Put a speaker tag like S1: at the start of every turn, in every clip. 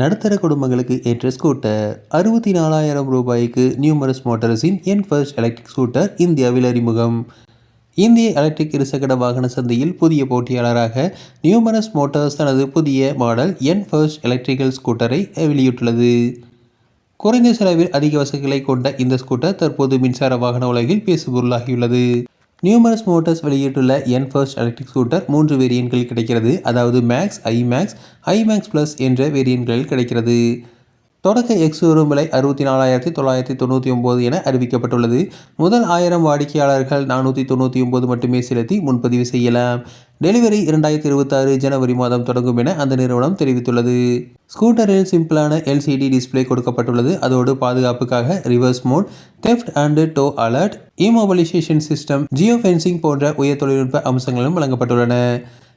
S1: நடுத்தர குடும்பங்களுக்கு ஏற்ற ஸ்கூட்டர் அறுபத்தி நாலாயிரம் ரூபாய்க்கு நியூமரஸ் மோட்டார்ஸின் என் ஃபர்ஸ்ட் எலக்ட்ரிக் ஸ்கூட்டர் இந்தியாவில் அறிமுகம். இந்திய எலக்ட்ரிக் இருசக்கர வாகன சந்தையில் புதிய போட்டியாளராக நியூமரஸ் மோட்டார்ஸ் தனது புதிய மாடல் என் ஃபர்ஸ்ட் எலக்ட்ரிக்கல் ஸ்கூட்டரை வெளியிட்டுள்ளது. குறைந்த செலவில் அதிக வசதிகளை கொண்ட இந்த ஸ்கூட்டர் தற்போது மின்சார வாகன உலகில் பேசுபொருளாகியுள்ளது. நியூமரஸ் மோட்டர்ஸ் வெளியிட்டுள்ள என் ஃபர்ஸ்ட் எலக்ட்ரிக் ஸ்கூட்டர் மூன்று வேரியன்ட்களில் கிடைக்கிறது. அதாவது max I max I max plus என்ற வேரியன்ட்களில் கிடைக்கிறது. தொடக்க எக்ஸ் ஷோரூம் விலை அறுபத்தி நாலாயிரத்தி தொள்ளாயிரத்தி தொண்ணூற்றி ஒம்பது என அறிவிக்கப்பட்டுள்ளது. முதல் ஆயிரம் வாடிக்கையாளர்கள் நானூற்றி தொண்ணூற்றி ஒம்பது மட்டுமே செலுத்தி முன்பதிவு செய்யலாம். டெலிவரி இரண்டாயிரத்தி இருபத்தாறு ஜனவரி மாதம் தொடங்கும் என அந்த நிறுவனம் தெரிவித்துள்ளது. ஸ்கூட்டரில் சிம்பிளான எல்சிடி டிஸ்ப்ளே கொடுக்கப்பட்டுள்ளது. அதோடு பாதுகாப்புக்காக reverse mode theft and tow alert immobilisation system geo fencing போன்ற உயர் தொழில்நுட்ப அம்சங்களும் வழங்கப்பட்டுள்ளன.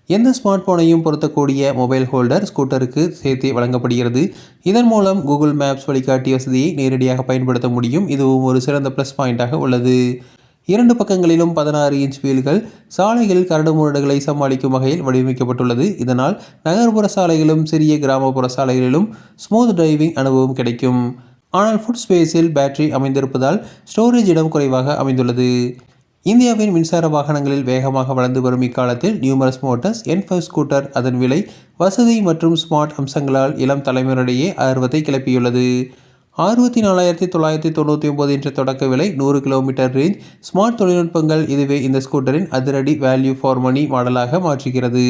S1: எந்த ஸ்மார்ட் போனையும் பொருத்தக்கூடிய மொபைல் ஹோல்டர் ஸ்கூட்டருக்கு சேர்த்து வழங்கப்படுகிறது. இதன் மூலம் கூகுள் மேப்ஸ் வழிகாட்டி வசதியை நேரடியாக பயன்படுத்த முடியும். இதுவும் ஒரு சிறந்த ப்ளஸ் பாயிண்டாக உள்ளது. இரண்டு பக்கங்களிலும் பதினாறு இன்ச் வீல்கள் சாலைகளில் கரடு முரடுகளை சமாளிக்கும் வகையில் வடிவமைக்கப்பட்டுள்ளது. இதனால் நகர்ப்புற சாலைகளும் சிறிய கிராமப்புற சாலைகளிலும் ஸ்மூத் டிரைவிங் அனுபவம் கிடைக்கும். ஆனால் ஃபுட் ஸ்பேஸில் பேட்டரி அமைந்திருப்பதால் ஸ்டோரேஜ் இடம் குறைவாக அமைந்துள்ளது. இந்தியாவின் மின்சார வாகனங்களில் வேகமாக வளர்ந்து வரும் இக்காலத்தில் நியூமரஸ் மோட்டார்ஸ் என்ஃபைவ் ஸ்கூட்டர் அதன் விலை வசதி மற்றும் ஸ்மார்ட் அம்சங்களால் இளம் தலைமுறையிடையே ஆர்வத்தை கிளப்பியுள்ளது. அறுபத்தி நாலாயிரத்தி தொள்ளாயிரத்தி தொண்ணூற்றி ஒம்பது என்ற தொடக்க விலை நூறு கிலோமீட்டர் ரேஞ்ச் ஸ்மார்ட் தொழில்நுட்பங்கள் இதுவே இந்த ஸ்கூட்டரின் அதிரடி வேல்யூ ஃபார் மணி மாடலாக மாற்றுகிறது.